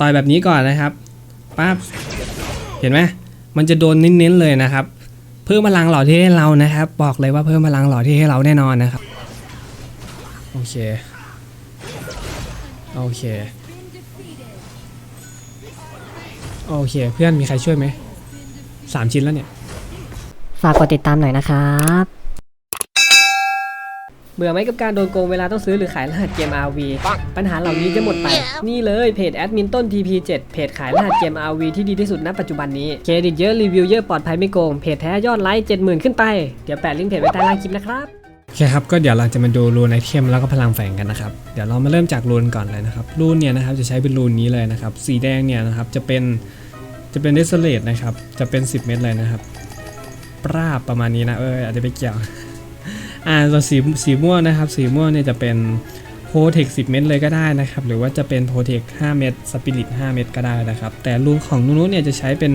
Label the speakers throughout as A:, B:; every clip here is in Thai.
A: ต่อยแบบนี้ก่อนนะครับปั๊บเห็นไหมมันจะโดนเน้นๆเลยนะครับ เพิ่มพลังหล่อที่ให้เรานะครับ บอกเลยว่าเพิ่มพลังหล่อที่ให้เราแน่นอนนะครับ โอเค โอเค โอเค เพื่อนมีใครช่วยไหมสามชิ้นแล้วเนี่ย
B: ฝากกดติดตามหน่อยนะครับ
C: เบื่อไหมกับการโดนโกงเวลาต้องซื้อหรือขายรหัสเกม RV ปัญหาเหล่านี้จะหมดไป นี่เลยเพจแอดมินต้น TP7 เพจขายรหัสเกม RV ที่ดีที่สุดณปัจจุบันนี้ เครดิตเยอะรีวิวเยอะปลอดภัยไม่โกง เพจแท้ยอดไลค์70,000 ขึ้นไป เดี๋ยวแปะลิงก์เพจไว้ใต้ล่างคลิปนะครับ
A: โอเคครับก็เดี๋ยวเราจะมาดูรูนไอเทมแล้วก็พลังแฝงกันนะครับเดี๋ยวเรามาเริ่มจากรูนก่อนเลยนะครับรูนเนี่ยนะครับจะใช้เป็นรูนนี้เลยนะครับสีแดงเนี่ยนะครับจะเป็นจะเป็นเดสเลตนะครับจะเป็น 10 เม็ดเลยนะครับปราบประมาณนี้นะเอออาจจะไปเกี่ยว อ่าส่วนสีสีม่วงนะครับ สีม่วงเนี่ยจะเป็นโพเทค10 เม็ดเลยก็ได้นะครับ หรือว่าจะเป็นโพเทค5 เม็ดสปิริต5 เม็ดก็ได้นะครับ แต่รูนของนุนุเนี่ยจะใช้เป็น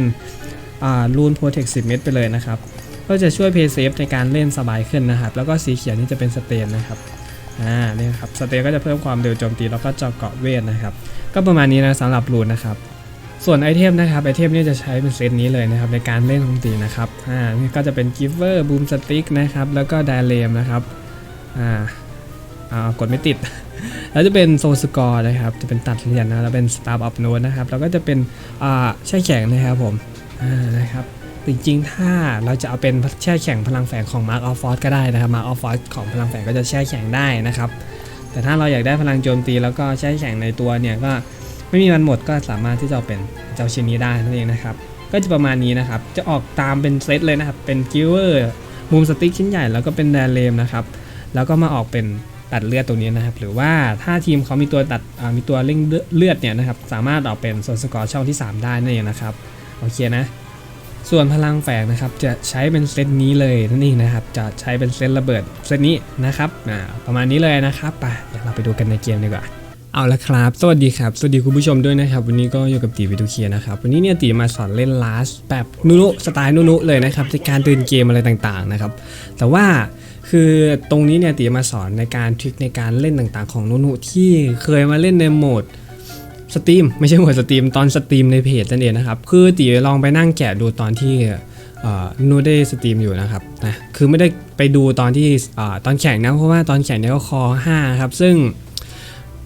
A: อ่ารูนโพเทค10 เม็ดไปเลยนะครับ ก็จะช่วยเพย์เซฟในการเล่นสบายขึ้นนะครับ แล้วก็สีเขียวนี่จะเป็นสเตนนะครับอ่าเนี่ยครับสเตนก็จะเพิ่มความเร็วโจมตีแล้วก็เจาะเกาะเวทนะครับ ก็ประมาณนี้นะสำหรับรูนนะครับ ส่วนไอเทมนะครับไอเทมนี่จะใช้เป็นเซตนี้เลยนะครับในการเล่นของตีนะครับอ่านี่ก็จะเป็นกิฟเวอร์บูมสติ๊กนะครับแล้วก็ไดเลมนะครับอ่าอ่ากดไม่ติด แล้วจะเป็นโซสกอร์นะครับจะเป็นตัดเหรียญนะแล้วเป็นสตาร์อัพโนดนะครับแล้วก็จะเป็นอ่าแช่แข็งนะครับผมอ่านะครับจริงๆ ถ้าเราจะเอาเป็นแช่แข็งพลังแฝงของ Mark of Force ก็ได้นะครับ Mark of Force ของพลังแฝงก็จะแช่แข็งได้นะครับ แต่ถ้าเราอยากได้พลังโจมตีแล้วก็แช่แข็งในตัวเนี่ยก็ ไม่มีวันหมดก็สามารถที่จะเป็นเจ้าชิ้นนี้ได้นั่นเองนะครับ ก็จะประมาณนี้นะครับ จะออกตามเป็นเซตเลยนะครับ เป็นกิลเวอร์มุมสติ๊กชิ้นใหญ่แล้วก็เป็นแดนเลมนะครับ แล้วก็มาออกเป็นตัดเลือดตรงนี้นะครับ หรือว่าถ้าทีมเขามีตัวตัดมีตัวเร่งเลือดเนี่ยนะครับ สามารถออกเป็นโซนสกอร์ช่องที่ 3 ได้นั่นเองนะครับ โอเคนะ ส่วนพลังแฝงนะครับ จะใช้เป็นเซตนี้เลยนั่นเองนะครับ จะใช้เป็นเซตระเบิดเซตนี้นะครับ ประมาณนี้เลยนะครับ ไป เดี๋ยวเราไปดูกันในเกมดีกว่า เอาละครับ สวัสดีครับ สวัสดีคุณผู้ชมด้วยนะครับ วันนี้ก็อยู่กับตีวิดูเคียนะครับ วันนี้เนี่ยตีมาสอนเล่นลาสแบบนุนุสไตล์นุนุเลยนะครับในการเดินเกมอะไรต่างๆนะครับ แต่ว่าคือตรงนี้เนี่ยตีมาสอนในการทริคในการเล่นต่างๆ ของนุนุที่เคยมาเล่นในโหมดสตรีมไม่ใช่โหมดสตรีมตอนสตรีมในเพจนั่นเองนะครับคือตีลองไปนั่งแกะดูตอนที่เอ่นูได้สตรีมอยู่นะครับนะคือไม่ได้ไปดูตอนที่อตอนแข่งนะเพราะว่าตอนแข่งเนี่ยก็คอ5ครับซึ่ง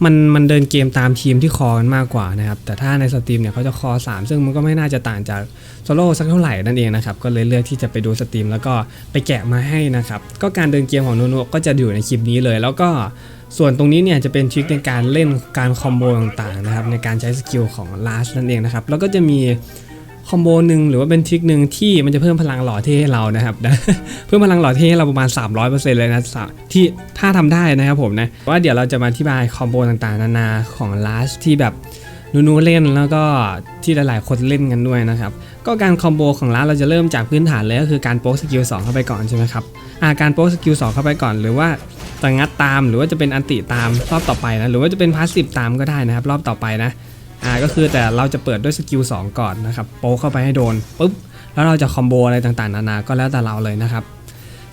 A: มันมันเดินเกมตามทีมที่คอกันมากกว่านะครับ แต่ถ้าในสตรีมเนี่ยเขาจะคอ 3 ซึ่งมันก็ไม่น่าจะต่างจากโซโล่สักเท่าไหร่นั่นเองนะครับ ก็เลยเลือกที่จะไปดูสตรีมแล้วก็ไปแกะมาให้นะครับ ก็การเดินเกมของนูนูก็จะอยู่ในคลิปนี้เลย แล้วก็ส่วนตรงนี้เนี่ยจะเป็นทริคในการเล่นการคอมโบต่างๆนะครับในการใช้สกิลของลาสนั่นเองนะครับแล้วก็จะมี คอมโบหนึ่งหรือว่าเป็นทริคหนึ่งที่มันจะเพิ่มพลังหล่อเท่ให้เรานะครับเพิ่มพลังหล่อเท่ให้เราประมาณ 300%เลยนะที่ถ้าทำได้นะครับผมนะว่าเดี๋ยวเราจะมาอธิบายคอมโบต่างๆ นานาของลาสที่แบบนูๆเล่นแล้วก็ที่หลายๆคนเล่นกันด้วยนะครับก็การคอมโบของลาสเราจะเริ่มจากพื้นฐานเลยก็คือการโป๊กสกิล2เข้าไปก่อนใช่ไหมครับอาการโป๊กสกิล2เข้าไปก่อน หรือว่าจะงัดตามหรือว่าจะเป็นอันติตามรอบต่อไปนะหรือว่าจะเป็นพาสซีฟตามก็ได้นะครับ รอบต่อไปนะ อ่าก็คือแต่เราจะเปิดด้วยสกิล2ก่อนนะครับโป๊เข้าไปให้โดนปุ๊บแล้วเราจะคอมโบอะไรต่างๆนานาก็แล้วแต่เราเลยนะครับ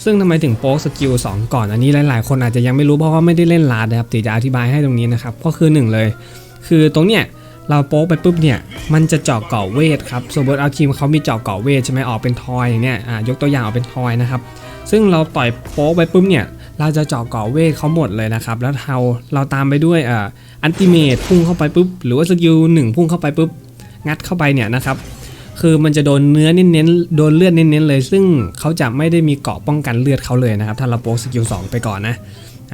A: ซึ่งทำไมถึงโป๊สกิล2ก่อนอันนี้หลายๆ คนอาจจะยังไม่รู้เพราะว่าไม่ได้เล่นลาดนะครับตีจะอธิบายให้ตรงนี้นะครับก็คือหนึ่งเลย คือตรงเนี้ยเราโป๊ไปปุ๊บเนี่ยมันจะเจาะเกาะเวทครับสมมติเอาทีมเขามีเจาะเกาะเวทใช่ไหมออกเป็นทอยอย่างเนี่ยอ่ายกตัวอย่างออกเป็นทอยนะครับซึ่งเราต่อยโป๊ไปปุ๊บเนี่ยเราจะเจาะเกาะเวทเขาหมดเลยนะครับแล้วเราเราตามไปด้วยอ่า อันติเมตพุ่งเข้าไปปุ๊บหรือว่าสกิลหนึ่งพุ่งเข้าไปปุ๊บงัดเข้าไปเนี่ยนะครับคือมันจะโดนเนื้อเน้นๆโดนเลือดเน้นๆเลย ซึ่งเขาจะไม่ได้มีเกราะป้องกันเลือดเขาเลยนะครับ ถ้าเราโป๊สกิล2ไปก่อนนะ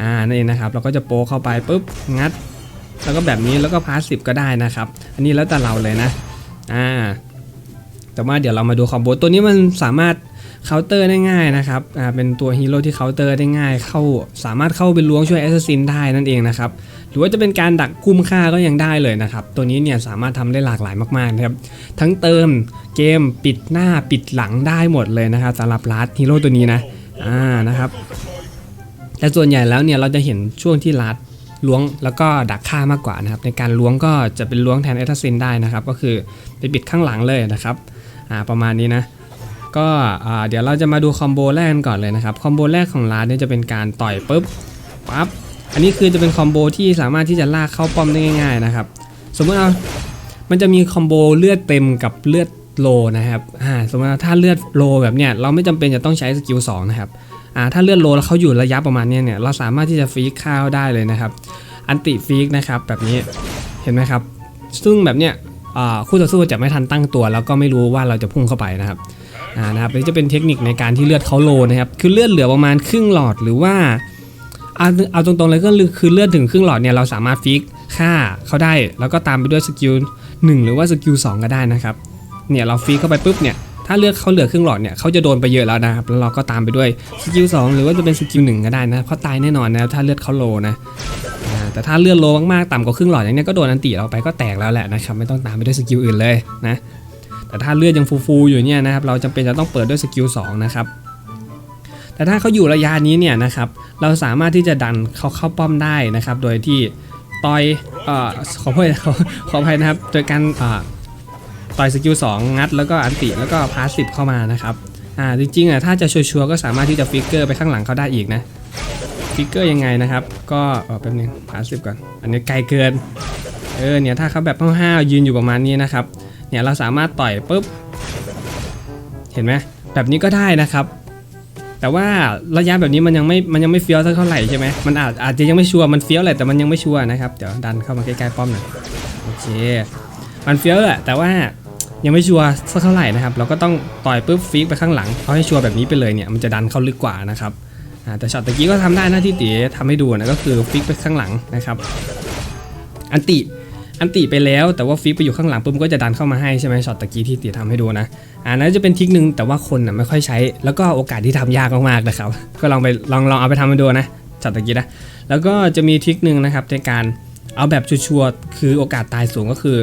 A: อ่านั่นเองนะครับ เราก็จะโป๊เข้าไปปุ๊บงัด แล้วก็แบบนี้แล้วก็พาสิบก็ได้นะครับ อันนี้แล้วแต่เราเลยนะอ่าแต่ว่าเดี๋ยวเรามาดูคอมโบตัวนี้มันสามารถเคาน์เตอร์ได้ง่ายนะครับอ่าเป็นตัวฮีโร่ที่เคาน์เตอร์ได้ง่าย เข้าสามารถเข้าไปล้วงช่วยแอสซัสซินได้นั่นเองนะครับ รือว่าจะเป็นการดักคุ้มค่าก็ยังได้เลยนะครับ ตัวนี้เนี่ยสามารถทำได้หลากหลายมากๆนะครับ ทั้งเติมเกมปิดหน้าปิดหลังได้หมดเลยนะครับสำหรับลัดฮีโร่ตัวนี้นะอ่านะครับแต่ส่วนใหญ่แล้วเนี่ยเราจะเห็นช่วงที่ลัดล้วงแล้วก็ดักฆ่ามากกว่านะครับ ในการล้วงก็จะเป็นล้วงแทนแอสซัสซินได้นะครับ ก็คือไปปิดข้างหลังเลยนะครับอ่าประมาณนี้นะก็อ่าเดี๋ยวเราจะมาดูคอมโบแรกกันก่อนเลยนะครับ คอมโบแรกของลาร้านเนี่ยจะเป็นการต่อยปุ๊บปั๊บ อันนี้คือจะเป็นคอมโบที่สามารถที่จะลากเข้าป้อมได้ง่ายๆนะครับ สมมติเอา มันจะมีคอมโบเลือดเต็มกับเลือดโลนะครับ อ่า สมมติว่าถ้าเลือดโลแบบเนี้ยเราไม่จำเป็นจะต้องใช้สกิล2นะครับ อ่า ถ้าเลือดโลแล้วเขาอยู่ระยะประมาณเนี้ยเนี่ยเราสามารถที่จะฟีกข้าวได้เลยนะครับ อันติฟีกนะครับแบบนี้ เห็นไหมครับ ซึ่งแบบเนี้ยอ่าคู่ต่อสู้จะไม่ทันตั้งตัว แล้วก็ไม่รู้ว่าเราจะพุ่งเข้าไปนะครับ อ่า นะครับนี่จะเป็นเทคนิคในการที่เลือดเขาโลนะครับ คือเลือดเหลือประมาณครึ่งหลอดหรือว่า เอาเอาตรงๆเลยก็คือเลือดถึงครึ่งหลอดเนี่ยเราสามารถฟิกฆ่าเขาได้ แล้วก็ตามไปด้วยสกิล1หรือว่าสกิล2ก็ได้นะครับเนี่ยเราฟิกเข้าไปปุ๊บเนี่ยถ้าเลือดเขาเหลือครึ่งหลอดเนี่ยเขาจะโดนไปเยอะแล้วนะครับแล้วเราก็ตามไปด้วยสกิล2หรือว่าจะเป็นสกิล1ก็ได้นะเขาตายแน่นอนนะถ้าเลือดเขาโลนะแต่ถ้าเลือนโลมากๆต่ำกว่าครึ่งหลอดอย่างนี้ก็โดนอันติเราไปก็แตกแล้วแหละนะครับไม่ต้องตามไปด้วยสกิลอื่นเลยนะแต่ถ้าเลือดยังฟูๆอยู่เนี่ยนะครับเราจำเป็นจะต้องเปิดด้วยสกิล2นะครับ แต่ถ้าเขาอยู่ระยะนี้เนี่ยนะครับเราสามารถที่จะดันเขาเข้าป้อมได้นะครับ โดยที่ต่อยอขอโทษขออภัยนะครับ โดยการต่อยสกิล2งัดแล้วก็อันติแล้วก็พาสซีฟเข้ามานะครับอ่าจริงๆอะถ้าจะชัวร์ๆก็สามารถที่จะฟิกเกอร์ไปข้างหลังเขาได้อีกนะฟิกเกอร์ยังไงนะครับ ก็เออแป๊บนึงหาสิบก่อน อันนี้ไกลเกินเออเนี่ยถ้าเขาแบบห้าวๆยืนอยู่ประมาณนี้นะครับเนี่ยเราสามารถต่อยปุ๊บเห็นไหมแบบนี้ก็ได้นะครับ แต่ว่าระยะแบบนี้มันยังไม่มันยังไม่เฟี้ยวสักเท่าไหร่ใช่ไหมมันอาจอาจจะยังไม่ชัวร์มันเฟี้ยวแหละแต่มันยังไม่ชัวร์นะครับเดี๋ยวดันเข้ามาใกล้ๆป้อมหน่อยโอเคมันเฟี้ยวแหละแต่ว่ายังไม่ชัวร์สักเท่าไหร่นะครับเราก็ต้องต่อยปุ๊บฟิกไปข้างหลังเอาให้ชัวร์แบบนี้ไปเลยเนี่ยมันจะดันเข้าลึกกว่านะครับแต่ช็อตตะกี้ก็ทำได้นะที่ตีทำให้ดูนะก็คือฟิกไปข้างหลังนะครับ อันติ อันติไปแล้วแต่ว่าฟิกไปอยู่ข้างหลังปุ๊บก็จะดันเข้ามาให้ใช่ไหมช็อตตะกี้ที่ตีทำให้ดูนะอ่านั้นจะเป็นทิกหนึ่งแต่ว่าคนน่ะไม่ค่อยใช้ แล้วก็โอกาสที่ทำยากมากๆนะครับ ก็ลองไปลองลองเอาไปทำมาดูนะช็อตตะกี้นะแล้วก็จะมีทิกหนึ่งนะครับในการเอาแบบชัวร์คือโอกาสตายสูงก็คือ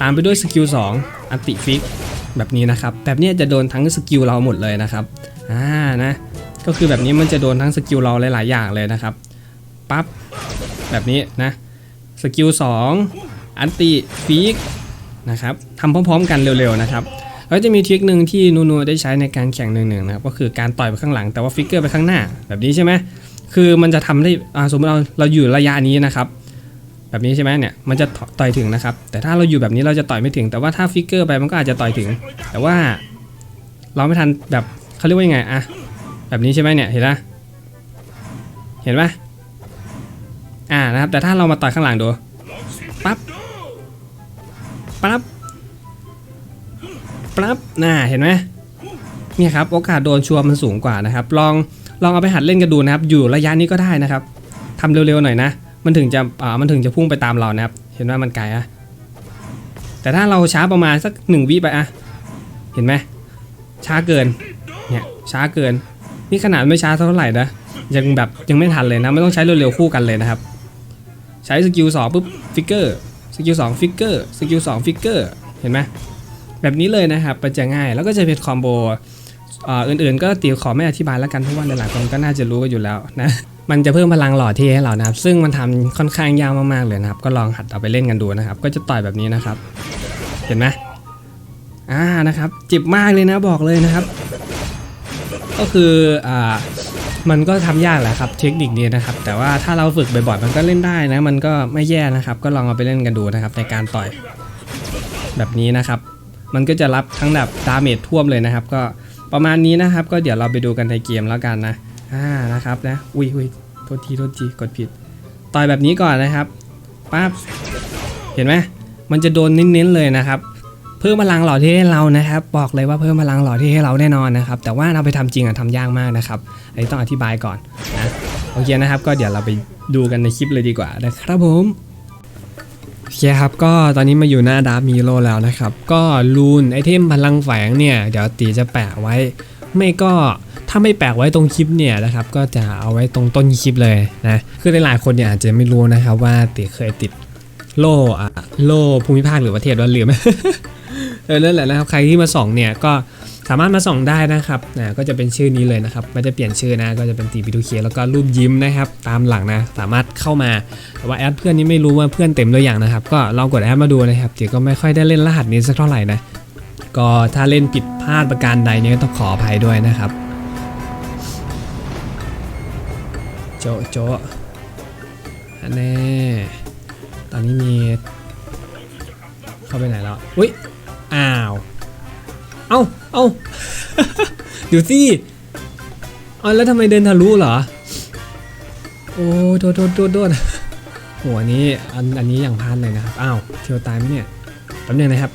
A: ตามไปด้วยสกิล2อันติฟิกแบบนี้นะครับแบบนี้จะโดนทั้งสกิลเราหมดเลยนะครับอ่านะก็คือแบบนี้มันจะโดนทั้งสกิลเราหลาย ๆ อย่างเลยนะครับปั๊บแบบนี้นะสกิล2 อันติฟีกนะครับทำพร้อมๆกันเร็วๆนะครับแล้วจะมีทริคหนึ่งที่นูนูได้ใช้ในการแข่งหนึ่งๆนะครับก็คือการต่อยไปข้างหลังแต่ว่าฟิกเกอร์ไปข้างหน้าแบบนี้ใช่ไหมคือมันจะทำได้อ่าสมมติเราเราอยู่ระยะนี้นะครับ แบบนี้ใช่ไหมเนี่ยมันจะต่อยถึงนะครับ แต่ถ้าเราอยู่แบบนี้เราจะต่อยไม่ถึง แต่ว่าถ้าฟิกเกอร์ไปมันก็อาจจะต่อยถึง แต่ว่าเราไม่ทันแบบเขาเรียกว่ายังไงอะแบบนี้ใช่ไหมเนี่ยเห็นปะเห็นปะอ่านะครับแต่ถ้าเรามาต่อยข้างหลังดู ปั๊บปั๊บน่าเห็นไหมเนี่ยครับโอกาสโดนชัวร์มันสูงกว่านะครับ ลองลองเอาไปหัดเล่นกันดูนะครับ อยู่ระยะนี้ก็ได้นะครับทำเร็วๆหน่อยนะ มันถึงจะอ่ามันถึงจะพุ่งไปตามเรานะครับ เห็นว่ามันไกลอะแต่ถ้าเราช้าประมาณสักหนึ่งวิไปอะเห็นไหมช้าเกินเนี่ยช้าเกิน นี่ขนาดไม่ช้าเท่าไหร่นะยังแบบยังไม่ทันเลยนะไม่ต้องใช้เร็วๆคู่กันเลยนะครับ ใช้สกิลสองปุ๊บฟิกเกอร์ สกิลสองฟิกเกอร์สกิลสองฟิกเกอร์เห็นไหมแบบนี้เลยนะครับมันจะง่ายแล้วก็จะเป็นคอมโบอ่าอื่นๆ ก็ตีขอไม่อธิบายแล้วกันเพราะว่าหลายๆคนก็น่าจะรู้กันอยู่แล้วนะมันจะเพิ่มพลังหล่อเท่ให้เรานะครับ ซึ่งมันทำค่อนข้างยากมากๆเลยนะครับ ก็ลองหัดเอาไปเล่นกันดูนะครับ ก็จะต่อยแบบนี้นะครับ เห็นไหมอ่านะครับเจ็บมากเลยนะบอกเลยนะครับ ก็คืออ่า มันก็ทำยากแหละครับเทคนิคนี้นะครับ แต่ว่าถ้าเราฝึกบ่อยๆมันก็เล่นได้นะ มันก็ไม่แย่นะครับ ก็ลองเอาไปเล่นกันดูนะครับ ในการต่อยแบบนี้นะครับ มันก็จะรับทั้งแบบดาเมจท่วมเลยนะครับ ก็ประมาณนี้นะครับ ก็เดี๋ยวเราไปดูกันในเกมแล้วกันนะอ่านะครับนะอุ้ยอุ้ยโทษทีโทษทีกดผิด ต่อยแบบนี้ก่อนนะครับปั๊บเห็นไหมมันจะโดนเน้นๆเลยนะครับ เพิ่มพลังหล่อเท่ให้เรานะครับ บอกเลยว่าเพิ่มพลังหล่อเท่ให้เราแน่นอนนะครับ แต่ว่าเราไปทำจริงอะทำยากมากนะครับอันนี้ต้องอธิบายก่อนนะโอเคนะครับ ก็เดี๋ยวเราไปดูกันในคลิปเลยดีกว่านะครับผมโอเคครับก็ตอนนี้มาอยู่หน้าดาร์มีโลแล้วนะครับ ก็ลูนไอเทมพลังแฝงเนี่ยเดี๋ยวตีจะแปะไว้ ไม่ก็ถ้าไม่แปะไว้ตรงคลิปเนี่ยนะครับ ก็จะเอาไว้ตรงต้นคลิปเลยนะคือหลายๆคนเนี่ยอาจจะไม่รู้นะครับว่าตีเคยติดโล่อะโล่ภูมิภาคหรือประเทศว่าลืม เออนั่นแหละนะครับใครที่มาส่องเนี่ยก็สามารถมาส่องได้นะครับนะก็จะเป็นชื่อนี้เลยนะครับไม่ได้เปลี่ยนชื่อนะก็จะเป็นตีปิทูเคแล้วก็รูปยิ้มนะครับตามหลังนะสามารถเข้ามาแต่ว่าแอดเพื่อนนี้ไม่รู้ว่าเพื่อนเต็มหรือยังนะครับก็ลองกดแอดมาดูนะครับเดี๋ยวก็ไม่ค่อยได้เล่นรหัสนี้สักเท่าไหร่นะก็ถ้าเล่นผิดพลาดประการใดเนี่ยก็ต้องขออภัยด้วยนะครับโจะโจะอันแน่ตอนนี้มีเข้าไปไหนแล้วอุ้ย อ้าว เอ้าเอ้าเดี๋ยวสิเอาแล้วทำไมเดินทะลุเหรอ โอ้โดดโดดโดดโดดโหอันนี้อันอันนี้อย่างพลาดเลยนะครับ อ้าวเทียวตายไหมเนี่ยแป๊บนึงนะครับ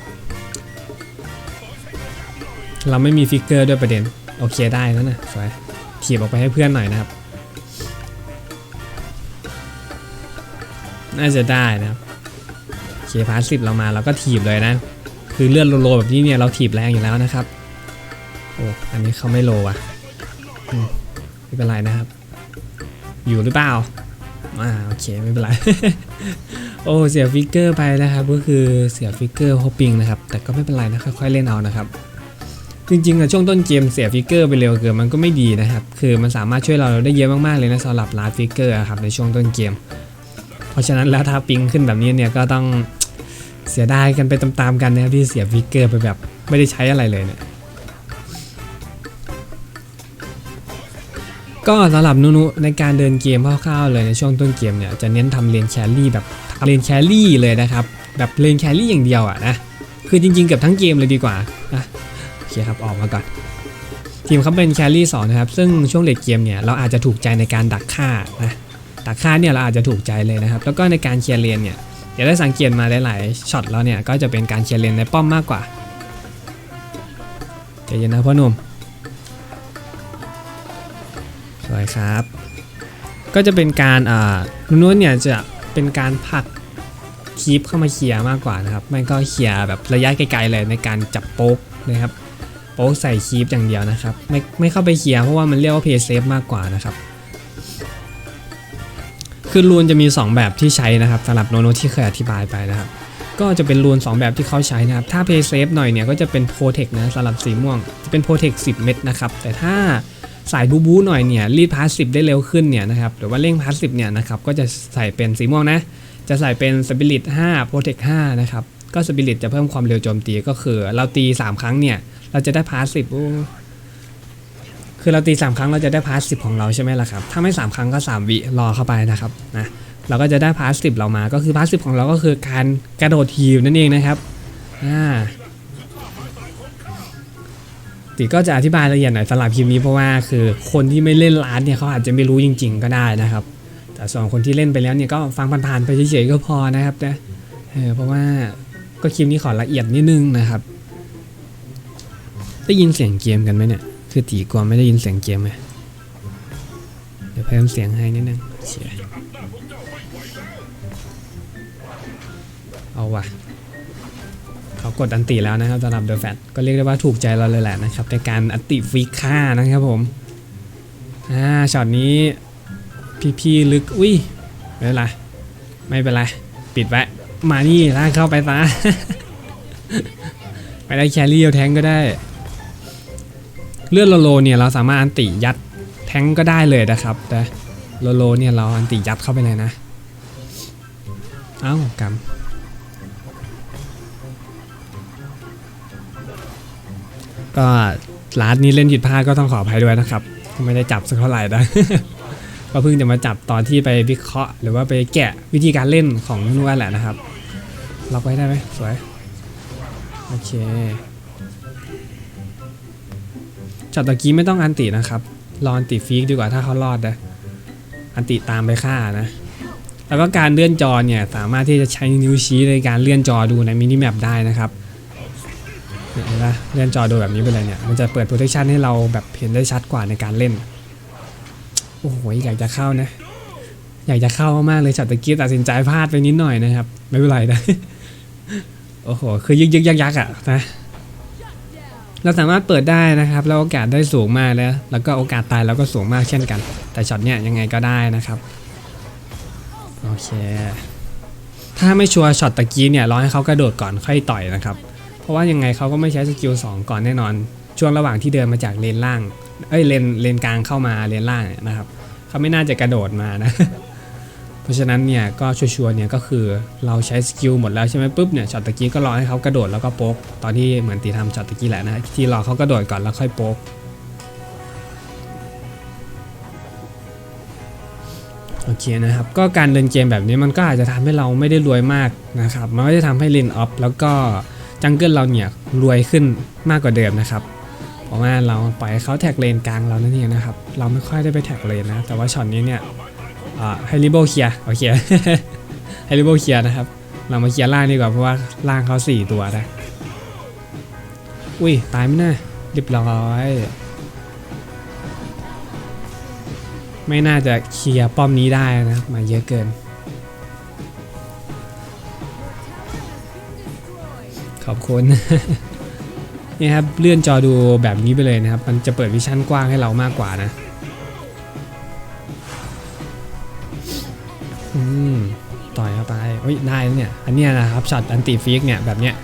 A: เราไม่มีฟิกเกอร์ด้วยประเด็น โอเคได้แล้วนะสวยถีบออกไปให้เพื่อนหน่อยนะครับ น่าจะได้นะครับเคพาร์สิบเรามาเราก็ถีบเลยนะ คือเลื่อนโลแบบนี้เนี่ยเราถีบแรงอยู่แล้วนะครับ โอ้อันนี้เขาไม่โลว่ะอมไม่เป็นไรนะครับ อยู่หรือเปล่าอ่าโอเคไม่เป็นไร โอ้เสียฟิกเกอร์ไปนะครับก็คือเสียฟิกเกอร์ฮอปปิ้งนะครับ แต่ก็ไม่เป็นไรนะค่อยๆเล่นเอานะครับ จริงๆอะช่วงต้นเกมเสียฟิกเกอร์ไปเร็วเกินมันก็ไม่ดีนะครับ คือมันสามารถช่วยเราได้เยอะมากๆเลยนะสำหรับลาดฟิกเกอร์ครับในช่วงต้นเกม เพราะฉะนั้นแล้วถ้าปิงขึ้นแบบนี้เนี่ยก็ต้อง เสียดายกันไปตามๆกันนะครับที่เสียฟิกเกอร์ไปแบบไม่ได้ใช้อะไรเลยเนี่ยก็สำหรับนุนุในการเดินเกมคร่าวๆเลยในช่วงต้นเกมเนี่ยจะเน้นทำเลนแครี่แบบเลนแครี่เลยนะครับแบบเลนแครี่อย่างเดียวอะนะคือจริงๆเกือบทั้งเกมเลยดีกว่านะโอเคครับออกมาก่อนทีมเขาเป็นแครี่สองนะครับซึ่งช่วงเลดเกมเนี่ยเราอาจจะถูกใจในการดักฆ่านะดักฆ่าเนี่ยเราอาจจะถูกใจเลยนะครับแล้วก็ในการเคลียร์เลนเนี่ย เดี๋ยวได้สังเกตมาหลายๆช็อตแล้วเนี่ย ก็จะเป็นการเคลียร์เลนในป้อมมากกว่าใจเย็นนะพ่อหนุ่มสวยครับ ก็จะเป็นการอ่านุ่นๆเนี่ยจะเป็นการผลักคีปเข้ามาเคลียร์มากกว่านะครับไม่ก็เคลียร์แบบระยะไกลๆเลยในการจับโป๊กนะครับโป๊กใส่คีปอย่างเดียวนะครับ ไม่ไม่เข้าไปเคลียร์เพราะว่ามันเรียกว่าเพย์เซฟมากกว่านะครับ คือรูนจะมี 2 แบบที่ใช้นะครับสำหรับโนโนที่เคยอธิบายไปนะครับ ก็จะเป็นรูน 2 แบบที่เขาใช้นะครับ ถ้าเพย์เซฟหน่อยเนี่ยก็จะเป็นโปรเทคนะสำหรับสีม่วง จะเป็นโปรเทค10 เม็ดนะครับ แต่ถ้าสายบูบูหน่อยเนี่ยรีดพาสสิบได้เร็วขึ้นเนี่ยนะครับหรือว่าเร่งพาสสิบเนี่ยนะครับก็จะใส่เป็นสีม่วงนะ จะใส่เป็นสปิริต5 Protect 5นะครับก็สปิริตจะเพิ่มความเร็วโจมตีก็คือ เราตี 3 ครั้งเนี่ยเราจะได้พาสสิบ คือเราตี3ครั้งเราจะได้พาสสิบของเราใช่ไหมล่ะครับ ถ้าไม่ 3 ครั้งก็ 3 วิรอเข้าไปนะครับนะเราก็จะได้พาสสิบเรามา ก็คือพาสสิบของเราก็คือการกระโดดทีวนั่นเองนะครับอ่าติก็จะอธิบายละเอียดหน่อยสำหรับคลิปนี้เพราะว่าคือคนที่ไม่เล่นร้านเนี่ยเขาอาจจะไม่รู้จริง ๆ ก็ได้นะครับ แต่ส่วนคนที่เล่นไปแล้วเนี่ยก็ฟังผ่านๆไปเฉยๆก็พอนะครับนะเออเพราะว่าก็คลิปนี้ขอละเอียดนิดนึงนะครับ ได้ยินเสียงเกมกันไหมเนี่ย คือตีกลัวไม่ได้ยินเสียงเกมไหมเดี๋ยวเพิ่มเสียงให้นิดนึงเชียเอาว่ะเขากดอันติแล้วนะครับสำหรับเดอะแฟตก็เรียกได้ว่าถูกใจเราเลยแหละนะครับในการอันติฟิกค่านะครับผมอ่าช็อตนี้พี่พี่ๆลึกอุ้ยไม่เป็นไรไม่เป็นไรปิดไว้มานี่ลากเข้าไปซะไปได้แครี่เอาแทงก็ได้ เลือดโลโลเนี่ยเราสามารถอันติยัดแทงก็ได้เลยนะครับ แต่โลโลเนี่ยเราอันติยัดเข้าไปเลยนะ เอ้ากำก็ร้านนี้เล่นผิดพลาดก็ต้องขออภัยด้วยนะครับ ไม่ได้จับสักเท่าไหร่นะก็เพิ่งจะมาจับตอนที่ไปวิเคราะห์ หรือว่าไปแกะวิธีการเล่นของนวดแหละนะครับล็อกไว้ได้ไหมสวย โอเค จับตะกี้ไม่ต้องอันตินะครับ รออันติฟีกดีกว่าถ้าเขารอดนะ อันติตามไปฆ่านะ แล้วก็การเลื่อนจอเนี่ยสามารถที่จะใช้นิ้วชี้ในการเลื่อนจอดูในมินิแมปได้นะครับเห็นปะเลื่อนจอดูแบบนี้ไปเลยเนี่ย มันจะเปิด protection ให้เราแบบเห็นได้ชัดกว่าในการเล่น โอ้โห อยากจะเข้านะ อยากจะเข้ามากเลยช็อตตะกี้ตัดสินใจพลาดไปนิดหน่อยนะครับ ไม่เป็นไรนะ โอ้โห คือยึกยึกยักยักอะนะ เราสามารถเปิดได้นะครับแล้วโอกาสได้สูงมากแล้ว แล้วก็โอกาสตายเราก็สูงมากเช่นกัน แต่ช็อตเนี้ยยังไงก็ได้นะครับโอเคถ้าไม่ชัวร์ช็อตตะกี้เนี่ยรอให้เขากระโดดก่อนค่อยต่อยนะครับเพราะว่ายังไงเขาก็ไม่ใช้สกิล2ก่อนแน่นอน ช่วงระหว่างที่เดินมาจากเลนล่างเอ้ยเลนเลนกลางเข้ามาเลนล่างนะครับเขาไม่น่าจะกระโดดมานะ เพราะฉะนั้นเนี่ยก็ชัวร์เนี่ยก็คือเราใช้สกิลหมดแล้วใช่ไหมปุ๊บเนี่ยช็อตตะกี้ก็รอให้เขากระโดดแล้วก็โป๊กตอนที่เหมือนตีทำช็อตตะกี้แหละนะที่รอเขากระโดดก่อนแล้วค่อยโป๊กโอเคนะครับก็การเดินเกมแบบนี้มันก็อาจจะทำให้เราไม่ได้รวยมากนะครับมันก็จะทำให้เลนออฟแล้วก็จังเกิลเราเนี่ยรวยขึ้นมากกว่าเดิมนะครับเพราะว่าเราปล่อยเขาแท็กเลนกลางเรานั่นเองนะครับเราไม่ค่อยได้ไปแท็กเลนนะแต่ว่าช็อตนี้เนี่ย ให้ริโบเคลียร์โอเคให้ริโบเคลียร์นะครับ เรามาเคลียร์ล่างดีกว่าเพราะว่าล่างเขาสี่ตัวนะอุ้ยตายไหมน่ะเรียบร้อยไม่น่าจะเคลียร์ป้อมนี้ได้นะมาเยอะเกิน ขอบคุณนี่ครับเลื่อนจอดูแบบนี้ไปเลยนะครับ มันจะเปิดวิชั่นกว้างให้เรามากกว่านะ เข้าไปเฮ้ยได้แล้วเนี่ย อันเนี้ยนะครับช็อตอันติฟิกเนี่ยแบบเนี้ย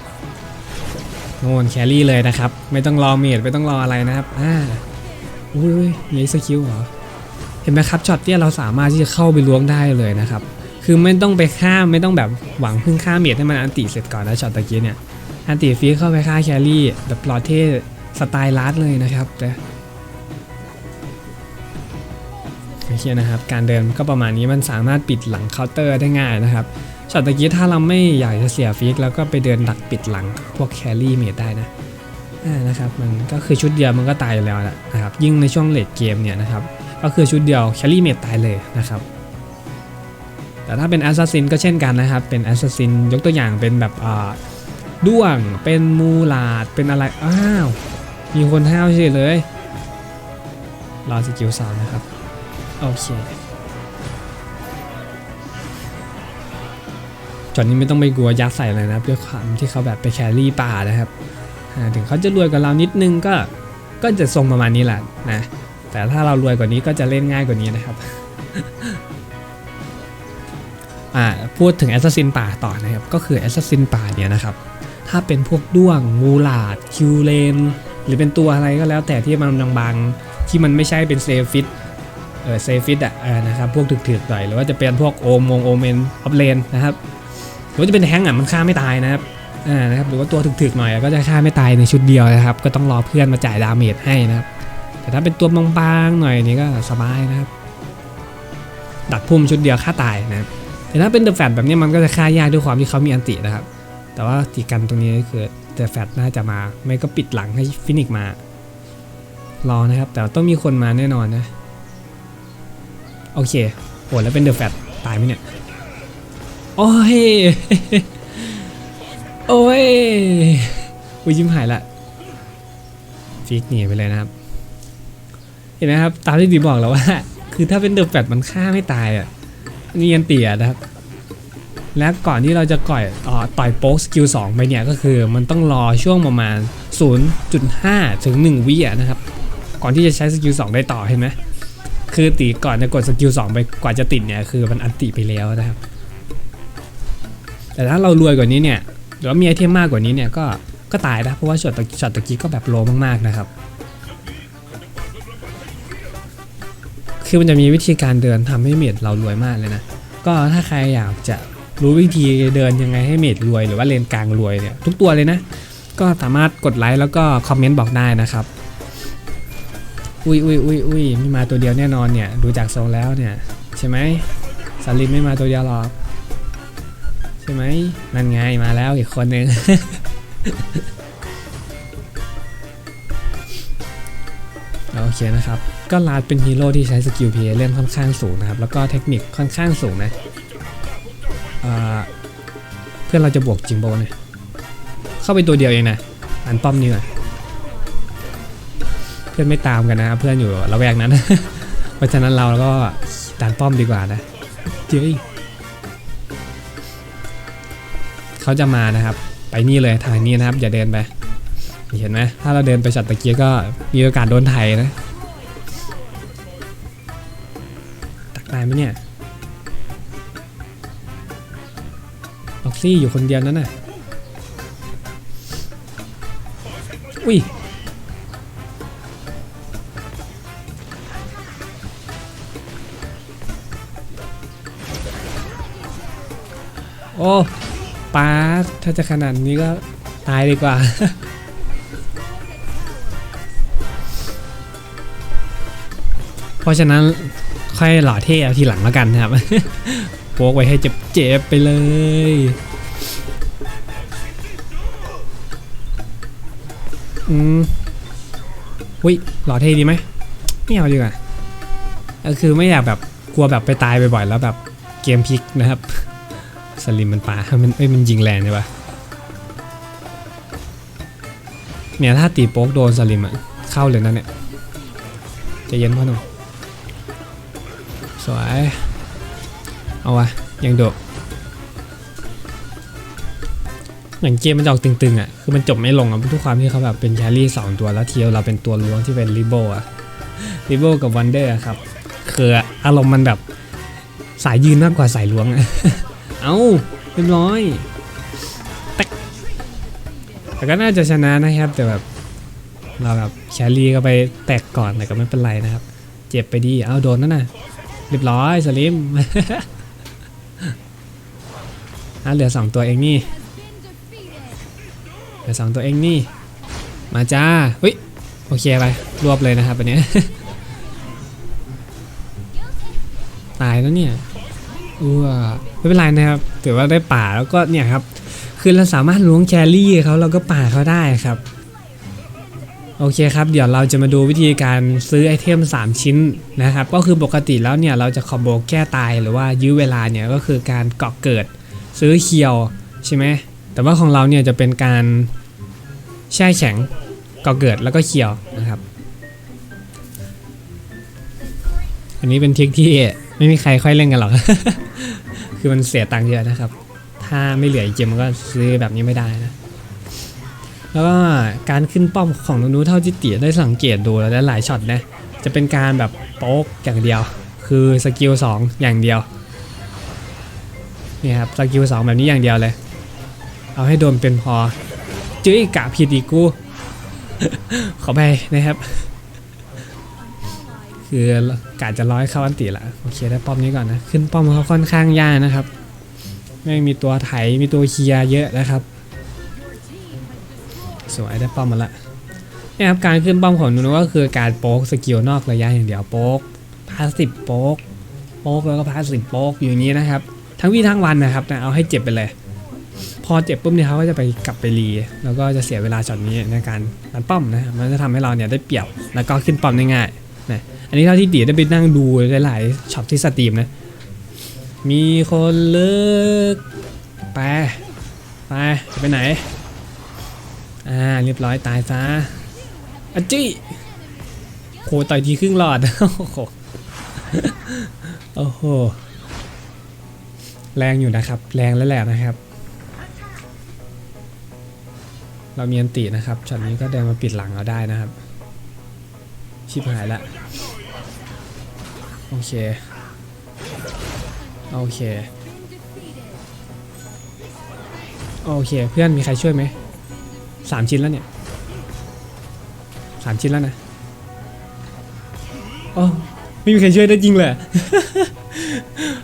A: โน่นแครี่เลยนะครับ ไม่ต้องรอเมดไม่ต้องรออะไรนะครับอ่าอุ้ยยมีสกิลเหรอเห็นไหมครับช็อตเนี่ยเราสามารถที่จะเข้าไปล้วงได้เลยนะครับ คือไม่ต้องไปฆ่าไม่ต้องแบบหวังพึ่งฆ่าเมดให้มันอันติเสร็จก่อนนะช็อตตะกี้เนี่ยอันติฟิกเข้าไปฆ่าแครี่แบบปลอเท่สไตล์ลาร์ดเลยนะครับแต่โอเคนะครับ การเดินก็ประมาณนี้มันสามารถปิดหลังเคาน์เตอร์ได้ง่ายนะครับ ช็อตตะกี้ถ้าเราไม่อยากจะเสียฟิกแล้วก็ไปเดินดักปิดหลังพวกแครี่เมดได้นะนะครับมันก็คือชุดเดียวมันก็ตายอยู่แล้วแหละนะครับยิ่งในช่วงเลดเกมเนี่ยนะครับก็คือชุดเดียวแครี่เมดตายเลยนะครับแต่ถ้าเป็นแอสซัสซินก็เช่นกันนะครับเป็นแอสซัสซินยกตัวอย่างเป็นแบบด้วงเป็นมูลาดเป็นอะไรอ้าวมีคนห้าวเฉยเลยรอสกิลสามนะครับโอเค อนนี้ไม่ต้องไปกลัวยัดใส่เลยนะครับด้วยความที่เขาแบบไปแครี่ป่านะครับถึงเขาจะรวยกว่าเรานิดนึงก็ก็จะทรงประมาณนี้แหละนะแต่ถ้าเรารวยกว่านี้ก็จะเล่นง่ายกว่านี้นะครับอ่าพูดถึงแอสซัสซินป่าต่อนะครับ ก็คือแอสซัสซินป่าเนี่ยนะครับ ถ้าเป็นพวกด้วงมูลาดคิวเลนหรือเป็นตัวอะไรก็แล้วแต่ที่มันบางๆที่มันไม่ใช่เป็นเซฟิตเออเซฟิตอะนะครับพวกถึกๆหน่อยหรือว่าจะเป็นพวกโอมงโอเมนออฟเลนนะครับ หรือจะเป็นแฮงก์อะมันฆ่าไม่ตายนะครับอ่านะครับหรือว่าตัวถึกๆหน่อยก็จะฆ่าไม่ตายในชุดเดียวนะครับ ก็ต้องรอเพื่อนมาจ่ายดาเมจให้นะครับ แต่ถ้าเป็นตัวบางๆหน่อยนี่ก็สบายนะครับ ดักพุ่มชุดเดียวฆ่าตายนะครับแต่ถ้าเป็นเดอะแฟตแบบนี้มันก็จะฆ่ายากด้วยความที่เขามีอันตินะครับ แต่ว่าตีกันตรงนี้ก็คือเดอะแฟตน่าจะมา ไม่ก็ปิดหลังให้ฟินิกมารอนะครับ แต่ต้องมีคนมาแน่นอนนะ โอเคโหแล้วเป็นเดอะแฟตตายไหมเนี่ย โอ้ย โอ้ยอุ้ยยิ้มหายละฟิกหนีไปเลยนะครับ เห็นไหมครับ ตามที่ดีบอกแล้วว่า คือถ้าเป็นเดอะแฟตมันฆ่าไม่ตายอะนียนเตี่ยนะครับ และก่อนที่เราจะก่อยออต่อยโป๊กสกิล2ไปเนี่ยก็คือมันต้องรอช่วงประมาณ 0.5 ถึง 1 วิอะนะครับ ก่อนที่จะใช้สกิล2ได้ต่อเห็นไหมคือตีก่อนจะกดสกิล2ไปกว่าจะติดเนี่ยคือมันอันติไปแล้วนะครับ แต่ถ้าเรารวยกว่านี้เนี่ยหรือว่ามีไอเทมมากกว่านี้เนี่ยก็ก็ตายนะเพราะว่าช็อตตะช็อตตะกี้ก็แบบโลมากๆนะครับ คือมันจะมีวิธีการเดินทำให้เมดเรารวยมากเลยนะ ก็ถ้าใครอยากจะรู้วิธีเดินยังไงให้เมดรวยหรือว่าเลนกลางรวยเนี่ยทุกตัวเลยนะ ก็สามารถกดไลค์แล้วก็คอมเมนต์บอกได้นะครับ อุ้ยอุ้ยอุ้ยอุ้ยไม่มาตัวเดียวแน่นอนเนี่ยดูจากทรงแล้วเนี่ยใช่ไหมสลิมไม่มาตัวเดียวหรอก ช่ไหมนั่นไงมาแล้วอีกคนนึงโอเคนะครับ ก็ลาดเป็นฮีโร่ที่ใช้สกิลเพย์เล่นค่อนข้างสูงนะครับ แล้วก็เทคนิคค่อนข้างสูงนะเพื่อนเราจะบวกจิงโบเนี่ยเข้าไปตัวเดียวเองนะอันป้อมนี่ก่อนเพื่อนไม่ตามกันนะเพื่อนอยู่ละแวกนั้น เพราะฉะนั้นเราก็ดันป้อมดีกว่านะเจ้ เขาจะมานะครับ ไปนี่เลยทางนี้นะครับ อย่าเดินไปเห็นไหมถ้าเราเดินไปช็อตตะเกียก็มีโอกาสโดนไถนะตักได้ไหมเนี่ยล็อกซี่อยู่คนเดียวนั่นน่ะอุ้ยโอ้ ป้าถ้าจะขนาดนี้ก็ตายดีกว่า เพราะฉะนั้นค่อยหล่อเท่เอาทีหลังแล้วกันนะครับโปกไว้ให้เจ็บๆไปเลยอืมอุ้ยหล่อเท่ดีไหมไม่เอาดีกว่าก็คือไม่อยากแบบกลัวแบบไปตายบ่อยๆแล้วแบบเกมพลิกนะครับ สลิมมันปามันเอ้ยมันยิงแรงใช่ปะเนี่ยถ้าตีโป๊กโดนสลิมอะเข้าเลยนะเนี่ยจะเย็นพ่อหนุ่มสวยเอาวะยังโดดอย่างเกมมันจะออกตึงๆอะ คือมันจบไม่ลงอะทุกความที่เขาแบบเป็นแครี่สองตัวแล้วเทียวเราเป็นตัวล้วงที่เป็นริโบอะริโบกับวันเดอร์ครับ คืออารมณ์มันแบบสายยืนมากกว่าสายล้วงอะ เอาเรียบร้อยแตกแต่ก็น่าจะชนะนะครับ แต่แบบ เราแบบแครี่ก็ไปแตกก่อนแต่ก็ไม่เป็นไรนะครับ เจ็บไปดีเอาโดนนั่นน่ะเรียบร้อยสลิมอะเหลือสองตัวเองนี่เหลือสองตัวเองนี่ มาจ้าเฮ้ยโอเคไปรวบเลยนะครับอันนี้ตายแล้วเนี่ย อ้วไม่เป็นไรนะครับถือว่าได้ป่าแล้วก็เนี่ยครับ คือเราสามารถล้วงแครี่เขาเราก็ป่าเขาได้ครับ โอเคครับ เดี๋ยวเราจะมาดูวิธีการซื้อไอเทม 3 ชิ้นนะครับ ก็คือปกติแล้วเนี่ยเราจะคอมโบแก้ตายหรือว่ายื้อเวลาเนี่ยก็คือการเกาะเกิดซื้อเคียวใช่ไหมแต่ว่าของเราเนี่ยจะเป็นการแช่แข็งเกาะเกิดแล้วก็เคียวนะครับ อันนี้เป็นทริคที่ ไม่มีใครค่อยเล่นกันหรอก คือมันเสียตังค์เยอะนะครับ ถ้าไม่เหลืออีกเกมมันก็ซื้อแบบนี้ไม่ได้นะ แล้วก็การขึ้นป้อมของนูนูเท่าที่เตี๋ยได้สังเกตดูแล้วหลายช็อตนะ จะเป็นการแบบโป๊กอย่างเดียว คือสกิล2อย่างเดียว นี่ครับสกิล2แบบนี้อย่างเดียวเลย เอาให้โดนเป็นพอ จื้อกะผิดอีกกู ขอไปนะครับ คือกะจะร้อยเข้าอันติละโอเคได้ป้อมนี้ก่อนนะ ขึ้นป้อมเขาค่อนข้างยากนะครับไม่งมีตัวไถมีตัวเคลีย์เยอะนะครับสวยได้ป้อมมาละนี่ครับการขึ้นป้อมของนูนก็คือการโป๊กสกิลนอกระยะอย่างเดียวโป๊กพาสติฟโป๊กโป๊กแล้วก็พาสติฟโป๊กอยู่างนี้นะครับ ทั้งวี่ทั้งวันนะครับนะเอาให้เจ็บไปเลย พอเจ็บปุ๊บเนี่ยเขาก็จะไปกลับไปรีแล้วก็จะเสียเวลาช็อตนี้ในการรันป้อมนะมันจะทำให้เราเนี่ยได้เปรียบแล้วก็ขึ้นป้อมได้ง่าย อันนี้เท่าที่เตีได้ไปนั่งดูหลายๆช็อตที่สตรีมนะ มีคนเลิกไปไปจะไปไหน อ่าเรียบร้อยตายซะอัจจี้โหต่อยทีครึ่งหลอด โอ้โหโอ้โหแรงอยู่นะครับ แรงแล้วแหละนะครับ เรามีอันตินะครับช็อตนี้ก็เดินมาปิดหลังเราได้นะครับ ชิบหายละ โอเค โอเค โอเค เพื่อนมีใครช่วยไหมสามชิ้นแล้วเนี่ยสามชิ้นแล้วนะโอ้ไม่มีใครช่วยได้จริงเลย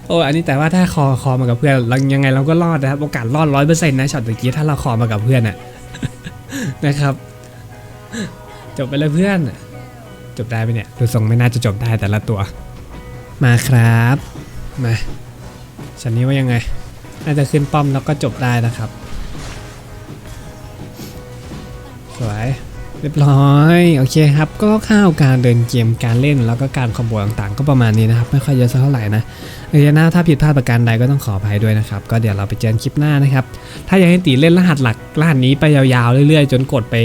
A: โอ้อันนี้แต่ว่าถ้าคอคอมากับเพื่อนเรายังไงเราก็รอดนะครับโอกาสรอดร้อยเปอร์เซ็นต์นะช็อตเมื่อกี้ถ้าเราคอมากับเพื่อนอะนะครับ จบไปเลยเพื่อน จบได้ไหมเนี่ยดูทรงไม่น่าจะจบได้แต่ละตัว มาครับมาฉันนี้ว่ายังไง น่าจะขึ้นป้อมแล้วก็จบได้นะครับ สวยเรียบร้อย โอเคครับ ก็ข้าวการเดินเกมการเล่นแล้วก็การคอมโบต่างๆ ก็ประมาณนี้นะครับ ไม่ค่อยเยอะสักเท่าไหร่นะเดี๋ยวหน้าถ้าผิดพลาดประการใดก็ต้องขออภัยด้วยนะครับ ก็เดี๋ยวเราไปเจอกันคลิปหน้านะครับ ถ้าอยากให้ตีเล่นรหัสหลักรหัสนี้ไปยาวๆเรื่อยๆ จนกดไป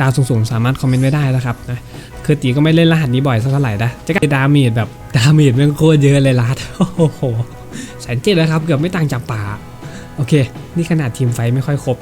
A: ดาวสูงๆ สามารถคอมเมนต์ไว้ได้นะครับนะ คือตีก็ไม่เล่นรหัสนี้บ่อยสักเท่าไหร่นะจะกลายดาเมจแบบดาเมจมันโคตรเยอะเลยลัดโอ้โหแสนเจ็ดแล้วครับเกือบไม่ต่างจากป่า โอเค นี่ขนาดทีมไฟไม่ค่อยครบ